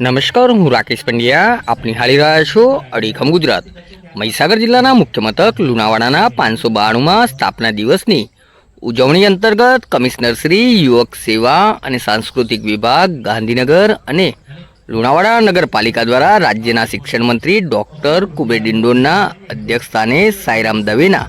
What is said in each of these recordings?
નમસ્કાર, હું રાકેશ પંડ્યા. આપની હાલી રહ્યા છો અડીખમ ગુજરાત. મહીસાગર જિલ્લાના મુખ્ય મથક લુણાવાડાના પાંચસો બાણુંમાં સ્થાપના દિવસની ઉજવણી અંતર્ગત કમિશનર શ્રી, યુવક સેવા અને સાંસ્કૃતિક વિભાગ, ગાંધીનગર અને લુણાવાડા નગરપાલિકા દ્વારા રાજ્યના શિક્ષણ મંત્રી ડૉક્ટર કુબેર ડિંડોરના અધ્યક્ષસ્થાને સાઈરામ દવેના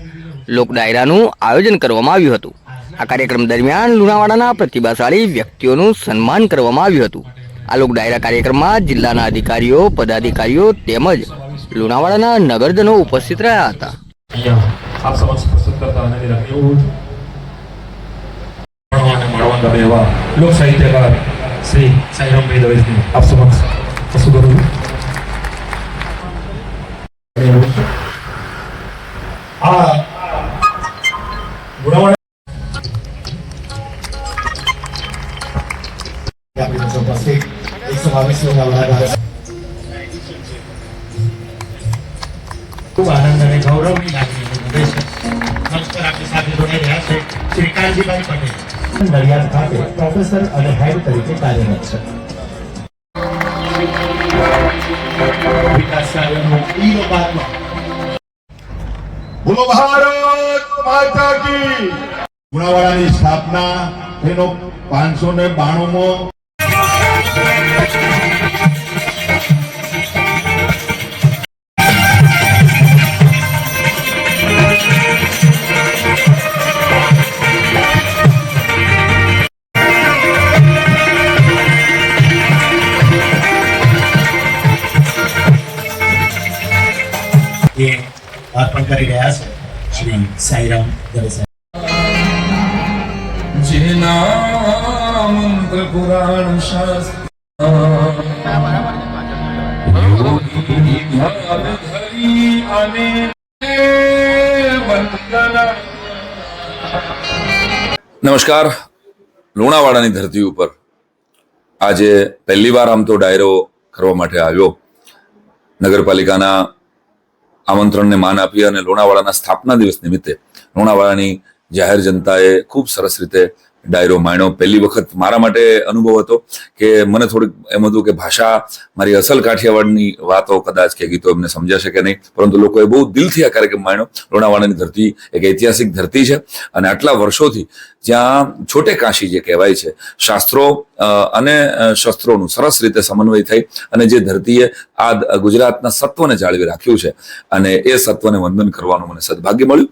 લોક ડાયરાનું આયોજન કરવામાં આવ્યું હતું. આ કાર્યક્રમ દરમિયાન લુણાવાડાના પ્રતિભાશાળી વ્યક્તિઓનું સન્માન કરવામાં આવ્યું હતું. આ લોક ડાયરા કાર્યક્રમમાં જિલ્લાના અધિકારીઓ, પદાધિકારીઓ તેમજ લુણાવાડાના નગરજનો ઉપસ્થિત રહ્યા હતા. આપ સમક્ષ આપણી વચ્ચે ઉપસ્થિત એકસો બાવીસ લોકોના વડાપ્રધાન ખૂબ આનંદ અને ગૌરવની લાગણી નડિયાદ ખાતે પ્રોફેસર અને હેડ તરીકે કાર્યરત છે વિકાસ સ્થાપના એનો પાંચસો ને બાણુંમો એ અર્પણ કરી રહ્યા છે શ્રી સાઈરામ દવે સાહેબ જેના મંત્ર પુરાણ શાસ્ત્ર નમસ્કાર. લુણાવાડાની ધરતી ઉપર આજે પહેલી વાર આમ તો ડાયરો કરવા માટે આવ્યો. નગરપાલિકાના આમંત્રણને માન આપી અને લુણાવાડાના સ્થાપના દિવસ નિમિત્તે લુણાવાડાની જાહેર જનતાએ ખૂબ સરસ રીતે ડાયરો માણ્યો. પહેલી વખત મારા માટે અનુભવ હતો કે મને થોડીક એમ હતું કે ભાષા મારી અસલ કાઠિયાવાડની વાતો કદાચ કે ગીતો એમને સમજાશે કે નહીં. પરંતુ લોકોએ બહુ દિલથી આ કાર્યક્રમ માણ્યો. લોણાવાડાની ધરતી એક ઐતિહાસિક ધરતી છે અને આટલા વર્ષોથી જ્યાં છોટે કાશી જે કહેવાય છે, શાસ્ત્રો અને શસ્ત્રોનું સરસ રીતે સમન્વય થઈ અને જે ધરતીએ આ ગુજરાતના સત્વને જાળવી રાખ્યું છે અને એ સત્વને વંદન કરવાનું મને સદભાગ્ય મળ્યું.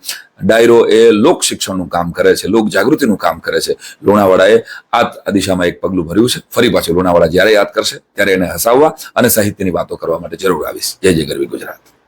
ડાયરો એ લોક શિક્ષણનું કામ કરે છે, લોક જાગૃતિનું કામ કરે છે. લુણાવાડાએ આ દિશામાં એક પગલું ભર્યું છે. ફરી પાછું લુણાવાડા જ્યારે યાદ કરશે ત્યારે એને હસાવવા અને સાહિત્યની વાતો કરવા માટે જરૂર આવીશ. જય જય ગરવી ગુજરાત.